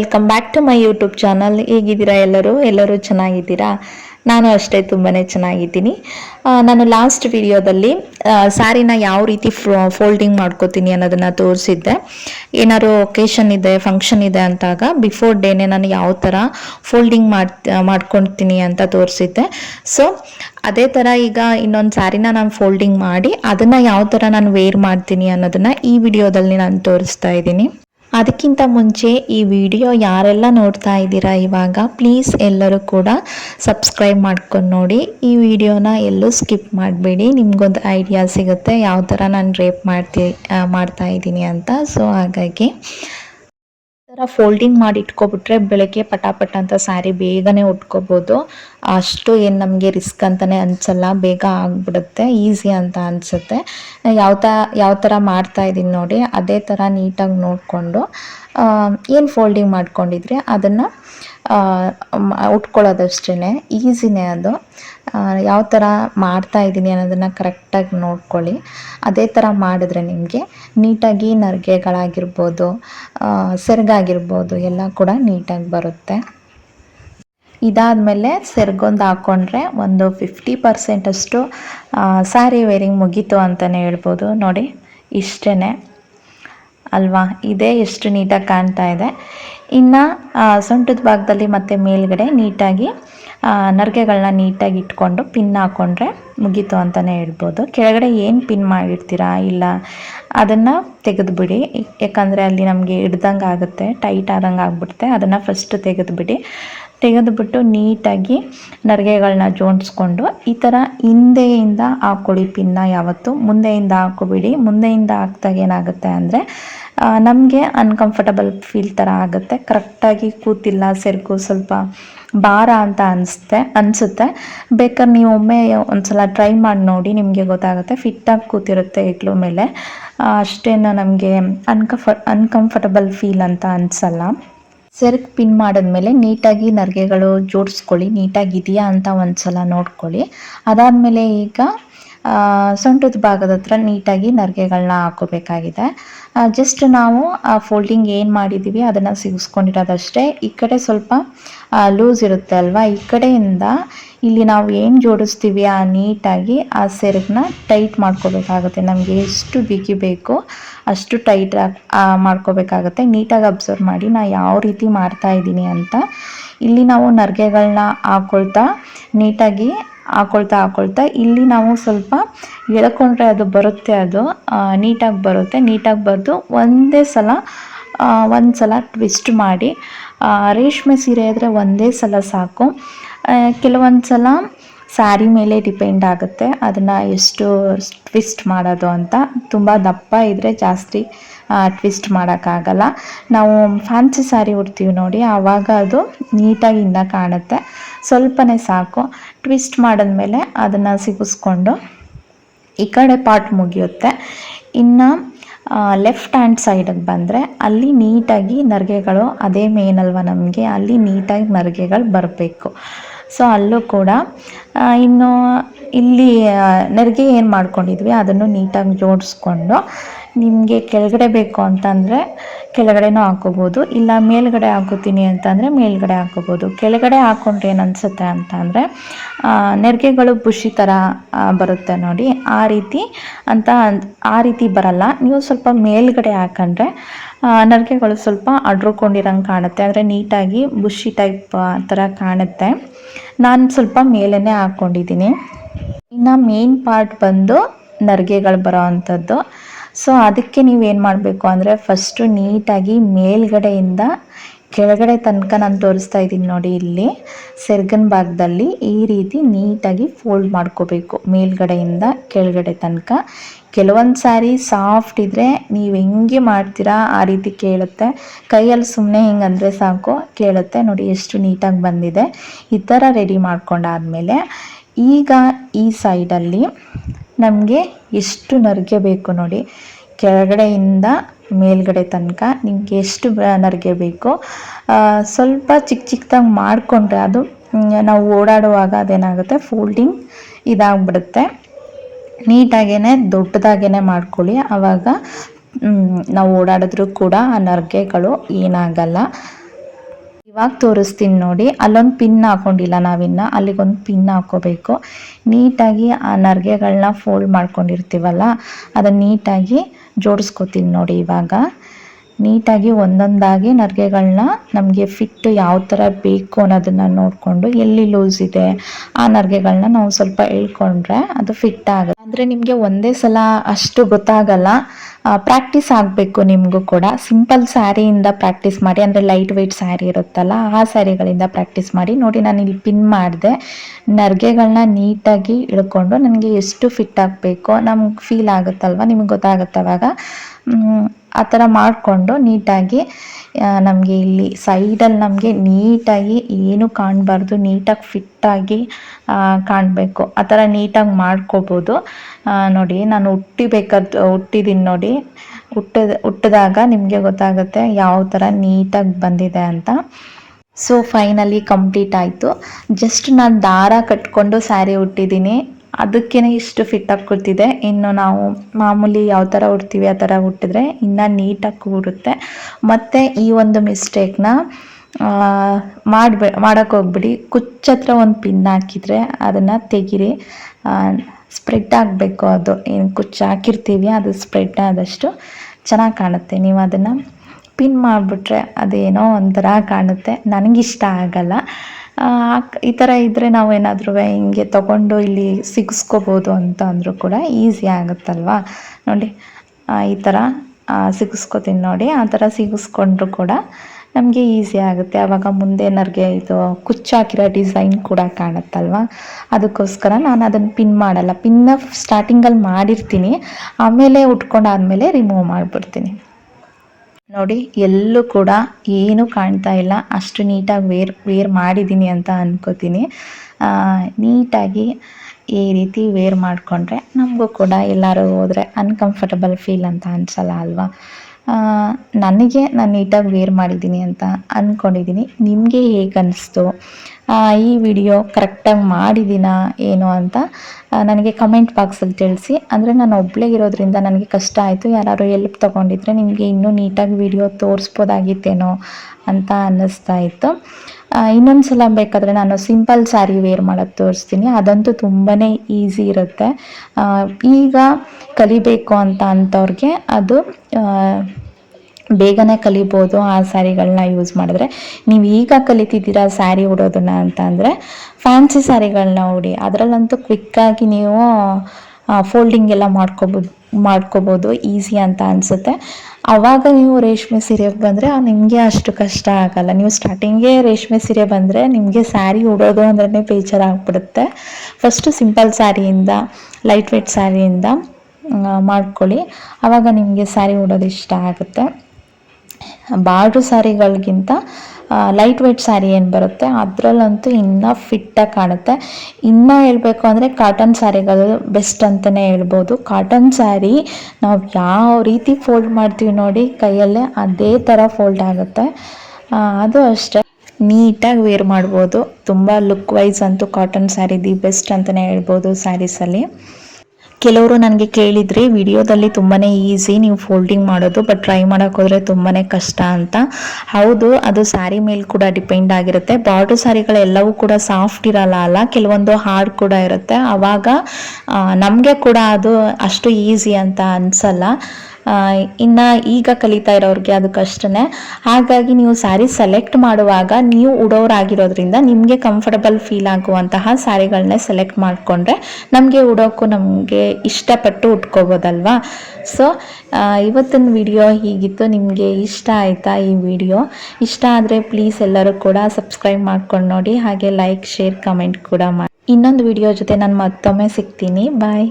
Welcome back to my YouTube channel ಹೇಗಿದ್ದೀರಾ ಎಲ್ಲರೂ? ಎಲ್ಲರೂ ಚೆನ್ನಾಗಿದ್ದೀರಾ? ನಾನು ಅಷ್ಟೇ ತುಂಬಾ ಚೆನ್ನಾಗಿದ್ದೀನಿ. ನಾನು ಲಾಸ್ಟ್ ವಿಡಿಯೋದಲ್ಲಿ ಸ್ಯಾರಿನ ಯಾವ ರೀತಿ ಫೋಲ್ಡಿಂಗ್ ಮಾಡ್ಕೋತೀನಿ ಅನ್ನೋದನ್ನು ತೋರಿಸಿದ್ದೆ. ಏನಾದ್ರು ಒಕೇಶನ್ ಇದೆ ಫಂಕ್ಷನ್ ಇದೆ ಅಂತಾಗ ಬಿಫೋರ್ ಡೇನೆ ನಾನು ಯಾವ ಥರ ಫೋಲ್ಡಿಂಗ್ ಮಾಡ್, ಮಾಡ್ಕೊತೀನಿ ಅಂತ ತೋರಿಸಿದ್ದೆ. ಸೊ ಅದೇ ಥರ ಈಗ ಇನ್ನೊಂದು ಸ್ಯಾರಿನ ನಾನು ಫೋಲ್ಡಿಂಗ್ ಮಾಡಿ ಅದನ್ನು ಯಾವ ಥರ ನಾನು ವೇರ್ ಮಾಡ್ತೀನಿ ಅನ್ನೋದನ್ನು ಈ ವಿಡಿಯೋದಲ್ಲಿ ನಾನು ತೋರಿಸ್ತಾ ಇದ್ದೀನಿ. ಅದಕ್ಕಿಂತ ಮುಂಚೆ ಈ ವಿಡಿಯೋ ಯಾರೆಲ್ಲ ನೋಡ್ತಾ ಇದ್ದೀರಾ ಇವಾಗ ಪ್ಲೀಸ್ ಎಲ್ಲರೂ ಕೂಡ ಸಬ್ಸ್ಕ್ರೈಬ್ ಮಾಡ್ಕೊಂಡು ನೋಡಿ. ಈ ವಿಡಿಯೋನ ಎಲ್ಲೂ ಸ್ಕಿಪ್ ಮಾಡಬೇಡಿ. ನಿಮಗೊಂದು ಐಡಿಯಾ ಸಿಗುತ್ತೆ ಯಾವ ಥರ ನಾನು ರೇಪ್ ಮಾಡ್ತಿ ಮಾಡ್ತಾ ಇದ್ದೀನಿ ಅಂತ. ಸೊ ಹಾಗಾಗಿ ಥರ ಫೋಲ್ಡಿಂಗ್ ಮಾಡಿ ಇಟ್ಕೊಬಿಟ್ರೆ ಬೆಳಗ್ಗೆ ಪಟಾಪಟ ಅಂತ ಸ್ಯಾರಿ ಬೇಗನೆ ಉಟ್ಕೋಬೋದು. ಅಷ್ಟು ಏನು ನಮಗೆ ರಿಸ್ಕ್ ಅಂತಲೇ ಅನಿಸಲ್ಲ, ಬೇಗ ಆಗಿಬಿಡುತ್ತೆ ಈಸಿ ಅಂತ ಅನಿಸುತ್ತೆ. ಯಾವ ತ, ಯಾವ ಥರ ಮಾಡ್ತಾ ಇದ್ದೀನಿ ನೋಡಿ, ಅದೇ ಥರ ನೀಟಾಗಿ ನೋಡಿಕೊಂಡು ಏನು ಫೋಲ್ಡಿಂಗ್ ಮಾಡ್ಕೊಂಡಿದ್ರೆ, ಅದನ್ನು ಉಟ್ಕೊಳ್ಳೋದಷ್ಟೇ ಈಸಿನೇ ಅದು. ಯಾವ ಥರ ಮಾಡ್ತಾ ಇದ್ದೀನಿ ಅನ್ನೋದನ್ನು ಕರೆಕ್ಟಾಗಿ ನೋಡ್ಕೊಳ್ಳಿ. ಅದೇ ಥರ ಮಾಡಿದ್ರೆ ನಿಮಗೆ ನೀಟಾಗಿ ನರಿಗೆಗಳಾಗಿರ್ಬೋದು ಸೆರಗಾಗಿರ್ಬೋದು ಎಲ್ಲ ಕೂಡ ನೀಟಾಗಿ ಬರುತ್ತೆ. ಇದಾದಮೇಲೆ ಸೆರ್ಗೊಂದು ಹಾಕ್ಕೊಂಡ್ರೆ ಒಂದು ಫಿಫ್ಟಿ ಪರ್ಸೆಂಟಷ್ಟು ಸ್ಯಾರಿ ವೇರಿಂಗ್ ಮುಗೀತು ಅಂತಲೇ ಹೇಳ್ಬೋದು. ನೋಡಿ ಇಷ್ಟೇ ಅಲ್ವಾ? ಇದೇ ಎಷ್ಟು ನೀಟಾಗಿ ಕಾಣ್ತಾ ಇದೆ. ಇನ್ನು ಸೊಂಟದ ಭಾಗದಲ್ಲಿ ಮತ್ತೆ ಮೇಲ್ಗಡೆ ನೀಟಾಗಿ ನರಿಗೆಗಳನ್ನ ನೀಟಾಗಿ ಇಟ್ಕೊಂಡು ಪಿನ್ ಹಾಕ್ಕೊಂಡ್ರೆ ಮುಗೀತು ಅಂತಲೇ ಹೇಳ್ಬೋದು. ಕೆಳಗಡೆ ಏನು ಪಿನ್ ಮಾಡಿರ್ತೀರಾ ಇಲ್ಲ, ಅದನ್ನು ತೆಗೆದುಬಿಡಿ. ಯಾಕಂದರೆ ಅಲ್ಲಿ ನಮಗೆ ಹಿಡ್ದಂಗೆ ಆಗುತ್ತೆ ಟೈಟ್ ಆದಂಗೆ ಆಗ್ಬಿಡುತ್ತೆ ಅದನ್ನು ಫಸ್ಟ್ ತೆಗೆದುಬಿಡಿ. ತೆಗೆದುಬಿಟ್ಟು ನೀಟಾಗಿ ನರಿಗೆಗಳನ್ನ ಜೋಡಿಸ್ಕೊಂಡು ಈ ಥರ ಹಿಂದೆಯಿಂದ ಹಾಕ್ಕೊಳ್ಳಿ ಪಿನ್ನ ಯಾವತ್ತು ಮುಂದೆಯಿಂದ ಹಾಕೋಬಿಡಿ ಮುಂದೆಯಿಂದ ಹಾಕ್ದಾಗ ಏನಾಗುತ್ತೆ ಅಂದರೆ ನಮಗೆ ಅನ್ಕಂಫರ್ಟಬಲ್ ಫೀಲ್ ಥರ ಆಗುತ್ತೆ. ಕರೆಕ್ಟಾಗಿ ಕೂತಿಲ್ಲ, ಸೆರಗು ಸ್ವಲ್ಪ ಭಾರ ಅಂತ ಅನಿಸುತ್ತೆ ಅನಿಸುತ್ತೆ. ಬೇಕಾದ್ರೆ ನೀವು ಒಮ್ಮೆ ಒಂದ್ಸಲ ಟ್ರೈ ಮಾಡಿ ನೋಡಿ, ನಿಮಗೆ ಗೊತ್ತಾಗುತ್ತೆ. ಫಿಟ್ಟಾಗಿ ಕೂತಿರುತ್ತೆ ಇಟ್ಲು ಮೇಲೆ. ಅಷ್ಟೇನು ನಮಗೆ ಅನ್ಕಂಫರ್ ಅನ್ಕಂಫರ್ಟಬಲ್ ಫೀಲ್ ಅಂತ ಅನಿಸಲ್ಲ. ಸೆರಗ್ ಪಿನ್ ಮಾಡಿದ್ಮೇಲೆ ನೀಟಾಗಿ ನರಿಗೆಗಳು ಜೋಡಿಸ್ಕೊಳ್ಳಿ ನೀಟಾಗಿ ಇದೆಯಾ ಅಂತ ಒಂದ್ಸಲ ನೋಡ್ಕೊಳ್ಳಿ. ಅದಾದಮೇಲೆ ಈಗ ಸೊಂಟದ ಭಾಗದ ಹತ್ರ ನೀಟಾಗಿ ನರಿಗೆಗಳನ್ನ ಹಾಕೋಬೇಕಾಗಿದೆ ಜಸ್ಟ್ ನಾವು ಆ ಫೋಲ್ಡಿಂಗ್ ಏನು ಮಾಡಿದ್ದೀವಿ ಅದನ್ನು ಸಿಗಿಸ್ಕೊಂಡಿರೋದಷ್ಟೇ. ಈ ಕಡೆ ಸ್ವಲ್ಪ ಲೂಸ್ ಇರುತ್ತೆ ಅಲ್ವಾ? ಈ ಕಡೆಯಿಂದ ಇಲ್ಲಿ ನಾವು ಏನು ಜೋಡಿಸ್ತೀವಿ ಆ ನೀಟಾಗಿ ಆ ಸೆರಗನ್ನ ಟೈಟ್ ಮಾಡ್ಕೋಬೇಕಾಗುತ್ತೆ. ನಮಗೆ ಎಷ್ಟು ಬಿಗಿ ಬೇಕು ಅಷ್ಟು ಟೈಟ್ ಮಾಡ್ಕೋಬೇಕಾಗುತ್ತೆ. ನೀಟಾಗಿ ಅಬ್ಸರ್ವ್ ಮಾಡಿ ನಾ ಯಾವ ರೀತಿ ಮಾಡ್ತಾ ಇದ್ದೀನಿ ಅಂತ. ಇಲ್ಲಿ ನಾವು ನರಿಗೆಗಳನ್ನ ಹಾಕೊಳ್ತಾ ನೀಟಾಗಿ ಹಾಕೊಳ್ತಾ ಹಾಕೊಳ್ತಾ ಇಲ್ಲಿ ನಾವು ಸ್ವಲ್ಪ ಎಳ್ಕೊಂಡ್ರೆ ಅದು ಬರುತ್ತೆ ಅದು ನೀಟಾಗಿ ಬರುತ್ತೆ. ನೀಟಾಗಿ ಬರೆದು ಒಂದೇ ಸಲ ಒಂದು ಸಲ ಟ್ವಿಸ್ಟ್ ಮಾಡಿ ರೇಷ್ಮೆ ಸೀರೆ ಆದರೆ ಒಂದೇ ಸಲ ಸಾಕು. ಕೆಲವೊಂದು ಸಲ ಸ್ಯಾರಿ ಮೇಲೆ ಡಿಪೆಂಡ್ ಆಗುತ್ತೆ ಅದನ್ನು ಎಷ್ಟು ಟ್ವಿಸ್ಟ್ ಮಾಡೋದು ಅಂತ. ತುಂಬ ದಪ್ಪ ಇದ್ದರೆ ಜಾಸ್ತಿ ಟ್ವಿಸ್ಟ್ ಮಾಡೋಕ್ಕಾಗಲ್ಲ ನಾವು ಫ್ಯಾನ್ಸಿ ಸ್ಯಾರಿ ಉಡ್ತೀವಿ ನೋಡಿ, ಆವಾಗ ಅದು ನೀಟಾಗಿ ಇಂದ ಕಾಣುತ್ತೆ. ಸ್ವಲ್ಪನೇ ಸಾಕು. ಟ್ವಿಸ್ಟ್ ಮಾಡಿದ್ಮೇಲೆ ಅದನ್ನು ಸಿಗಿಸ್ಕೊಂಡು ಈ ಕಡೆ ಪಾರ್ಟ್ ಮುಗಿಯುತ್ತೆ. ಇನ್ನು ಲೆಫ್ಟ್ ಹ್ಯಾಂಡ್ ಸೈಡಿಗೆ ಬಂದರೆ ಅಲ್ಲಿ ನೀಟಾಗಿ ನರಿಗೆಗಳು, ಅದೇ ಮೇನ್ ಅಲ್ವಾ ನಮಗೆ, ಅಲ್ಲಿ ನೀಟಾಗಿ ನರಿಗೆಗಳು ಬರಬೇಕು. ಸೊ ಅಲ್ಲೂ ಕೂಡ ಇನ್ನು ಇಲ್ಲಿ ನೆರಿಗೆ ಏನು ಮಾಡ್ಕೊಂಡಿದ್ವಿ, ಅದನ್ನು ನೀಟಾಗಿ ಜೋಡಿಸ್ಕೊಂಡು ನಿಮಗೆ ಕೆಳಗಡೆ ಬೇಕು ಅಂತಂದರೆ ಕೆಳಗಡೆನೂ ಹಾಕೋಬೋದು, ಇಲ್ಲ ಮೇಲ್ಗಡೆ ಹಾಕೋತೀನಿ ಅಂತಂದರೆ ಮೇಲ್ಗಡೆ ಹಾಕೋಬೋದು. ಕೆಳಗಡೆ ಹಾಕೊಂಡ್ರೆ ಏನು ಅನಿಸುತ್ತೆ ಅಂತ ಅಂದರೆ ನೆರಿಗೆಗಳು ಬುಷಿ ಥರ ಬರುತ್ತೆ ನೋಡಿ. ಆ ರೀತಿ ಅಂತ ಆ ರೀತಿ ಬರಲ್ಲ. ನೀವು ಸ್ವಲ್ಪ ಮೇಲ್ಗಡೆ ಹಾಕೊಂಡ್ರೆ ನರಿಗೆಗಳು ಸ್ವಲ್ಪ ಅಡ್ರುಕೊಂಡಿರಂಗೆ ಕಾಣುತ್ತೆ. ಅಂದರೆ ನೀಟಾಗಿ ಬುಷಿ ಟೈಪ್ ಥರ ಕಾಣುತ್ತೆ. ನಾನು ಸ್ವಲ್ಪ ಮೇಲೇ ಹಾಕ್ಕೊಂಡಿದ್ದೀನಿ ಇನ್ನು ಮೇನ್ ಪಾರ್ಟ್ ಬಂದು ನರಿಗೆಗಳು ಬರೋ ಅಂಥದ್ದು. ಸೊ ಅದಕ್ಕೆ ನೀವೇನು ಮಾಡಬೇಕು ಅಂದರೆ ಫಸ್ಟು ನೀಟಾಗಿ ಮೇಲ್ಗಡೆಯಿಂದ ಕೆಳಗಡೆ ತನಕ ನಾನು ತೋರಿಸ್ತಾ ಇದ್ದೀನಿ ನೋಡಿ ಇಲ್ಲಿ, ಸೆರ್ಗನ್ ಭಾಗದಲ್ಲಿ ಈ ರೀತಿ ನೀಟಾಗಿ ಫೋಲ್ಡ್ ಮಾಡ್ಕೋಬೇಕು. ಮೇಲ್ಗಡೆಯಿಂದ ಕೆಳಗಡೆ ತನಕ. ಕೆಲವೊಂದು ಸಾರಿ ಸಾಫ್ಟ್ ಇದ್ದರೆ ನೀವು ಹೆಂಗೆ ಮಾಡ್ತೀರಾ ಆ ರೀತಿ ಕೇಳುತ್ತೆ. ಕೈಯಲ್ಲಿ ಸುಮ್ಮನೆ ಹೆಂಗಂದರೆ ಸಾಕು, ಕೇಳುತ್ತೆ. ನೋಡಿ ಎಷ್ಟು ನೀಟಾಗಿ ಬಂದಿದೆ. ಈ ಥರ ರೆಡಿ ಮಾಡ್ಕೊಂಡಾದಮೇಲೆ ಈಗ ಈ ಸೈಡಲ್ಲಿ ನಮಗೆ ಎಷ್ಟು ನರಿಗೆ ಬೇಕು ನೋಡಿ. ಕೆಳಗಡೆಯಿಂದ ಮೇಲ್ಗಡೆ ತನಕ ನಿಮಗೆ ಎಷ್ಟು ನರಿಗೆ ಬೇಕು ಸ್ವಲ್ಪ ಚಿಕ್ಕ ಚಿಕ್ಕದಾಗಿ ಮಾಡಿಕೊಂಡ್ರೆ ಅದು ನಾವು ಓಡಾಡುವಾಗ ಅದೇನಾಗುತ್ತೆ, ಫೋಲ್ಡಿಂಗ್ ಇದಾಗ್ಬಿಡುತ್ತೆ. ನೀಟಾಗೇ ದೊಡ್ಡದಾಗೇ ಮಾಡ್ಕೊಳ್ಳಿ. ಆವಾಗ ನಾವು ಓಡಾಡಿದ್ರೂ ಕೂಡ ಆ ನರಿಗೆಗಳು ಏನಾಗಲ್ಲ. ಇವಾಗ ತೋರಿಸ್ತೀನಿ ನೋಡಿ. ಅಲ್ಲೊಂದು ಪಿನ್ ಹಾಕೊಂಡಿಲ್ಲ ನಾವಿನ್ನ. ಅಲ್ಲಿಗೊಂದು ಪಿನ್ ಹಾಕೋಬೇಕು. ನೀಟಾಗಿ ಆ ನರ್ಗೆಗಳನ್ನ ಫೋಲ್ಡ್ ಮಾಡ್ಕೊಂಡಿರ್ತೀವಲ್ಲ, ಅದನ್ನ ನೀಟಾಗಿ ಜೋಡಿಸ್ಕೊತೀನಿ ನೋಡಿ ಇವಾಗ. ನೀಟಾಗಿ ಒಂದೊಂದಾಗಿ ನರ್ಗೆಗಳನ್ನ ನಮಗೆ ಫಿಟ್ ಯಾವ ಥರ ಬೇಕು ಅನ್ನೋದನ್ನು ನೋಡಿಕೊಂಡು ಎಲ್ಲಿ ಲೂಸ್ ಇದೆ ಆ ನರ್ಗೆಗಳನ್ನ ನಾವು ಸ್ವಲ್ಪ ಇಳ್ಕೊಂಡ್ರೆ ಅದು ಫಿಟ್ ಆಗುತ್ತೆ. ಅಂದರೆ ನಿಮಗೆ ಒಂದೇ ಸಲ ಅಷ್ಟು ಗೊತ್ತಾಗಲ್ಲ. ಪ್ರಾಕ್ಟೀಸ್ ಆಗಬೇಕು ನಿಮಗೂ ಕೂಡ. ಸಿಂಪಲ್ ಸ್ಯಾರಿಯಿಂದ ಪ್ರಾಕ್ಟೀಸ್ ಮಾಡಿ, ಅಂದರೆ ಲೈಟ್ ವೆಯ್ಟ್ ಸ್ಯಾರಿ ಇರುತ್ತಲ್ಲ, ಆ ಸ್ಯಾರಿಗಳಿಂದ ಪ್ರಾಕ್ಟೀಸ್ ಮಾಡಿ ನೋಡಿ ನಾನು ಇಲ್ಲಿ ಪಿನ್ ಮಾಡಿದೆ. ನರಿಗೆಗಳನ್ನ ನೀಟಾಗಿ ಇಳ್ಕೊಂಡು ನನಗೆ ಎಷ್ಟು ಫಿಟ್ ಆಗಬೇಕು, ನಮ್ಗೆ ಫೀಲ್ ಆಗುತ್ತಲ್ವ, ನಿಮಗೆ ಗೊತ್ತಾಗುತ್ತೆ ಅವಾಗ ಆ ಥರ ಮಾಡಿಕೊಂಡು ನೀಟಾಗಿ ನಮಗೆ ಇಲ್ಲಿ ಸೈಡಲ್ಲಿ ನಮಗೆ ನೀಟಾಗಿ ಏನು ಕಾಣಬಾರ್ದು, ನೀಟಾಗಿ ಫಿಟ್ಟಾಗಿ ಕಾಣಬೇಕು. ಆ ಥರ ನೀಟಾಗಿ ಮಾಡ್ಕೋಬೋದು. ನೋಡಿ, ನಾನು ಹುಟ್ಟಿಬೇಕಾದ ಹುಟ್ಟಿದ್ದೀನಿ ನೋಡಿ. ಹುಟ್ಟಿದ, ಹುಟ್ಟಿದಾಗ ನಿಮಗೆ ಗೊತ್ತಾಗುತ್ತೆ ಯಾವ ಥರ ನೀಟಾಗಿ ಬಂದಿದೆ ಅಂತ. ಸೊ ಫೈನಲಿ ಕಂಪ್ಲೀಟ್ ಆಯಿತು. ಜಸ್ಟ್ ನಾನು ದಾರ ಕಟ್ಕೊಂಡು ಸ್ಯಾರಿ ಹುಟ್ಟಿದ್ದೀನಿ ಅದಕ್ಕೇ ಇಷ್ಟು ಫಿಟ್ಟಾಗಿ ಕೂತಿದೆ ಇನ್ನು ನಾವು ಮಾಮೂಲಿ ಯಾವ ಥರ ಉಡ್ತೀವಿ, ಆ ಥರ ಉಟ್ಟಿದ್ರೆ ಇನ್ನು ನೀಟಾಗಿ ಕೂರುತ್ತೆ. ಮತ್ತು ಈ ಒಂದು ಮಿಸ್ಟೇಕ್ನ ಮಾಡಬೇ ಮಾಡೋಕ್ಕೆ ಹೋಗ್ಬಿಡಿ. ಕುಚ್ಚತ್ರ ಒಂದು ಪಿನ್ ಹಾಕಿದರೆ ಅದನ್ನು ತೆಗಿರಿ. ಸ್ಪ್ರೆಡ್ ಆಗಬೇಕು ಅದು. ಏನು ಕುಚ್ಚು ಹಾಕಿರ್ತೀವಿ, ಅದು ಸ್ಪ್ರೆಡ್ ಆದಷ್ಟು ಚೆನ್ನಾಗಿ ಕಾಣುತ್ತೆ. ನೀವು ಅದನ್ನು ಪಿನ್ ಮಾಡಿಬಿಟ್ರೆ ಅದೇನೋ ಒಂಥರ ಕಾಣುತ್ತೆ. ನನಗಿಷ್ಟ ಆಗಲ್ಲ. ಈ ಥರ ಇದ್ದರೆ ನಾವು ಏನಾದರೂ ಹಿಂಗೆ ತಗೊಂಡು ಇಲ್ಲಿ ಸಿಗಿಸ್ಕೋಬೋದು ಅಂತ ಅಂದರೂ ಕೂಡ ಈಸಿ ಆಗುತ್ತಲ್ವಾ? ನೋಡಿ ಈ ಥರ ಸಿಗಿಸ್ಕೋತೀನಿ ನೋಡಿ. ಆ ಥರ ಸಿಗಿಸ್ಕೊಂಡ್ರು ಕೂಡ ನಮಗೆ ಈಸಿ ಆಗುತ್ತೆ. ಆವಾಗ ಮುಂದೆ ನನಗೆ ಇದು ಕುಚ್ಚಾಕಿರೋ ಡಿಸೈನ್ ಕೂಡ ಕಾಣುತ್ತಲ್ವಾ? ಅದಕ್ಕೋಸ್ಕರ ನಾನು ಅದನ್ನು ಪಿನ್ ಮಾಡಲ್ಲ. ಪಿನ್ನ ಸ್ಟಾರ್ಟಿಂಗಲ್ಲಿ ಮಾಡಿರ್ತೀನಿ. ಆಮೇಲೆ ಉಟ್ಕೊಂಡಾದ್ಮೇಲೆ ರಿಮೂವ್ ಮಾಡಿಬಿಡ್ತೀನಿ. ನೋಡಿ, ಎಲ್ಲೂ ಕೂಡ ಏನು ಕಾಣ್ತಾ ಇಲ್ಲ. ಅಷ್ಟು ನೀಟಾಗಿ ವೇರ್ ವೇರ್ ಮಾಡಿದ್ದೀನಿ ಅಂತ ಅನ್ಕೋತೀನಿ. ನೀಟಾಗಿ ಈ ರೀತಿ ವೇರ್ ಮಾಡಿಕೊಂಡ್ರೆ ನಮಗೂ ಕೂಡ ಎಲ್ಲರೂ ಹೋದರೆ ಅನ್ಕಂಫರ್ಟಬಲ್ ಫೀಲ್ ಅಂತ ಅನಿಸಲ್ಲ ಅಲ್ವಾ? ನನಗೆ ನಾನು ನೀಟಾಗಿ ವೇರ್ ಮಾಡಿದ್ದೀನಿ ಅಂತ ಅಂದ್ಕೊಂಡಿದ್ದೀನಿ ನಿಮಗೆ ಹೇಗೆ ಅನ್ನಿಸ್ತು ಈ ವಿಡಿಯೋ ಕರೆಕ್ಟಾಗಿ ಮಾಡಿದ್ದೀನಾ ಏನು ಅಂತ ನನಗೆ ಕಮೆಂಟ್ ಬಾಕ್ಸಲ್ಲಿ ತಿಳಿಸಿ. ಅಂದರೆ ನಾನು ಒಬ್ಬಳೇ ಇರೋದ್ರಿಂದ ನನಗೆ ಕಷ್ಟ ಆಯಿತು. ಯಾರು ಎಲ್ಪ್ ತೊಗೊಂಡಿದ್ರೆ ನಿಮಗೆ ಇನ್ನೂ ನೀಟಾಗಿ ವಿಡಿಯೋ ತೋರಿಸ್ಬೋದಾಗಿತ್ತೇನೋ ಅಂತ ಅನ್ನಿಸ್ತಾ ಇತ್ತು. ಇನ್ನೊಂದು ಸಲ ಬೇಕಾದರೆ ನಾನು ಸಿಂಪಲ್ ಸ್ಯಾರಿ ವೇರ್ ಮಾಡೋದು ತೋರಿಸ್ತೀನಿ. ಅದಂತೂ ತುಂಬಾ ಈಸಿ ಇರುತ್ತೆ. ಈಗ ಕಲಿಬೇಕು ಅಂತ ಅಂಥವ್ರಿಗೆ ಅದು ಬೇಗನೆ ಕಲಿಬೋದು ಆ ಸ್ಯಾರಿಗಳನ್ನ ಯೂಸ್ ಮಾಡಿದ್ರೆ. ನೀವು ಈಗ ಕಲಿತಿದ್ದೀರಾ ಸ್ಯಾರಿ ಉಡೋದನ್ನ ಅಂತ ಅಂದರೆ, ಫ್ಯಾನ್ಸಿ ಸ್ಯಾರಿಗಳನ್ನ ಉಡಿ. ಅದರಲ್ಲಂತೂ ಕ್ವಿಕ್ಕಾಗಿ ನೀವು ಫೋಲ್ಡಿಂಗ್ ಎಲ್ಲ ಮಾಡ್ಕೋಬೋದು ಮಾಡ್ಕೋಬೋದು. ಈಸಿ ಅಂತ ಅನಿಸುತ್ತೆ. ಆವಾಗ ನೀವು ರೇಷ್ಮೆ ಸೀರೆ ಬಂದರೆ ನಿಮಗೆ ಅಷ್ಟು ಕಷ್ಟ ಆಗಲ್ಲ. ನೀವು ಸ್ಟಾರ್ಟಿಂಗೇ ರೇಷ್ಮೆ ಸೀರೆ ಬಂದರೆ ನಿಮಗೆ ಸ್ಯಾರಿ ಉಡೋದು ಅಂದ್ರೆ ಬೇಜಾರಾಗ್ಬಿಡುತ್ತೆ. ಫಸ್ಟು ಸಿಂಪಲ್ ಸ್ಯಾರಿಯಿಂದ ಲೈಟ್ ವೇಟ್ ಸ್ಯಾರಿಯಿಂದ ಮಾಡ್ಕೊಳ್ಳಿ. ಆವಾಗ ನಿಮಗೆ ಸ್ಯಾರಿ ಉಡೋದು ಇಷ್ಟ ಆಗುತ್ತೆ. ಬಾರ್ಡ್ರ್ ಸ್ಯಾರಿಗಳಿಗಿಂತ ಲೈಟ್ ವೆಯ್ಟ್ ಸ್ಯಾರಿ ಏನು ಬರುತ್ತೆ, ಅದರಲ್ಲಂತೂ ಇನ್ನೂ ಫಿಟ್ಟಾಗಿ ಕಾಣುತ್ತೆ. ಇನ್ನೂ ಹೇಳಬೇಕು ಅಂದರೆ ಕಾಟನ್ ಸ್ಯಾರಿಗಳು ಬೆಸ್ಟ್ ಅಂತಲೇ ಹೇಳ್ಬೋದು. ಕಾಟನ್ ಸ್ಯಾರಿ ನಾವು ಯಾವ ರೀತಿ ಫೋಲ್ಡ್ ಮಾಡ್ತೀವಿ ನೋಡಿ ಕೈಯಲ್ಲೇ ಅದೇ ಥರ ಫೋಲ್ಡ್ ಆಗುತ್ತೆ. ಅದು ಅಷ್ಟೇ. ನೀಟಾಗಿ ವೇರ್ ಮಾಡ್ಬೋದು. ತುಂಬ ಲುಕ್ ವೈಸ್ ಅಂತೂ ಕಾಟನ್ ಸ್ಯಾರಿ ದಿ ಬೆಸ್ಟ್ ಅಂತಲೇ ಹೇಳ್ಬೋದು ಸ್ಯಾರೀಸಲ್ಲಿ. ಕೆಲವರು ನನಗೆ ಕೇಳಿದ್ರಿ ವಿಡಿಯೋದಲ್ಲಿ ತುಂಬಾ ಈಸಿ ನೀವು ಫೋಲ್ಡಿಂಗ್ ಮಾಡೋದು ಬಟ್ ಟ್ರೈ ಮಾಡೋಕ್ಕೋದ್ರೆ ತುಂಬಾ ಕಷ್ಟ ಅಂತ. ಹೌದು, ಅದು ಸ್ಯಾರಿ ಮೇಲೆ ಕೂಡ ಡಿಪೆಂಡ್ ಆಗಿರುತ್ತೆ. ಬಾರ್ಡರ್ ಸ್ಯಾರಿಗಳೆಲ್ಲವೂ ಕೂಡ ಸಾಫ್ಟ್ ಇರಲ್ಲ ಅಲ್ಲ, ಕೆಲವೊಂದು ಹಾರ್ಡ್ ಕೂಡ ಇರುತ್ತೆ. ಆವಾಗ ನಮಗೆ ಕೂಡ ಅದು ಅಷ್ಟು ಈಸಿ ಅಂತ ಅನಿಸಲ್ಲ. ಇನ್ನು ಈಗ ಕಲಿತಾ ಇರೋರಿಗೆ ಅದು ಕಷ್ಟನೇ. ಹಾಗಾಗಿ ನೀವು ಸ್ಯಾರಿ ಸೆಲೆಕ್ಟ್ ಮಾಡುವಾಗ ನೀವು ಉಡೋರಾಗಿರೋದ್ರಿಂದ ನಿಮಗೆ ಕಂಫರ್ಟಬಲ್ ಫೀಲ್ ಆಗುವಂತಹ ಸ್ಯಾರಿಗಳನ್ನೇ ಸೆಲೆಕ್ಟ್ ಮಾಡಿಕೊಂಡ್ರೆ ನಮಗೆ ಉಡೋಕ್ಕೂ ನಮಗೆ ಇಷ್ಟಪಟ್ಟು ಉಟ್ಕೋಬೋದಲ್ವಾ? ಸೊ ಇವತ್ತಿನ ವಿಡಿಯೋ ಹೀಗಿತ್ತು. ನಿಮಗೆ ಇಷ್ಟ ಆಯಿತಾ ಈ ವಿಡಿಯೋ ಇಷ್ಟ ಆದರೆ ಪ್ಲೀಸ್ ಎಲ್ಲರೂ ಕೂಡ ಸಬ್ಸ್ಕ್ರೈಬ್ ಮಾಡ್ಕೊಂಡು ನೋಡಿ. ಹಾಗೆ ಲೈಕ್ ಶೇರ್ ಕಮೆಂಟ್ ಕೂಡ ಮಾಡಿ. ಇನ್ನೊಂದು ವಿಡಿಯೋ ಜೊತೆ ನಾನು ಮತ್ತೊಮ್ಮೆ ಸಿಗ್ತೀನಿ. ಬಾಯ್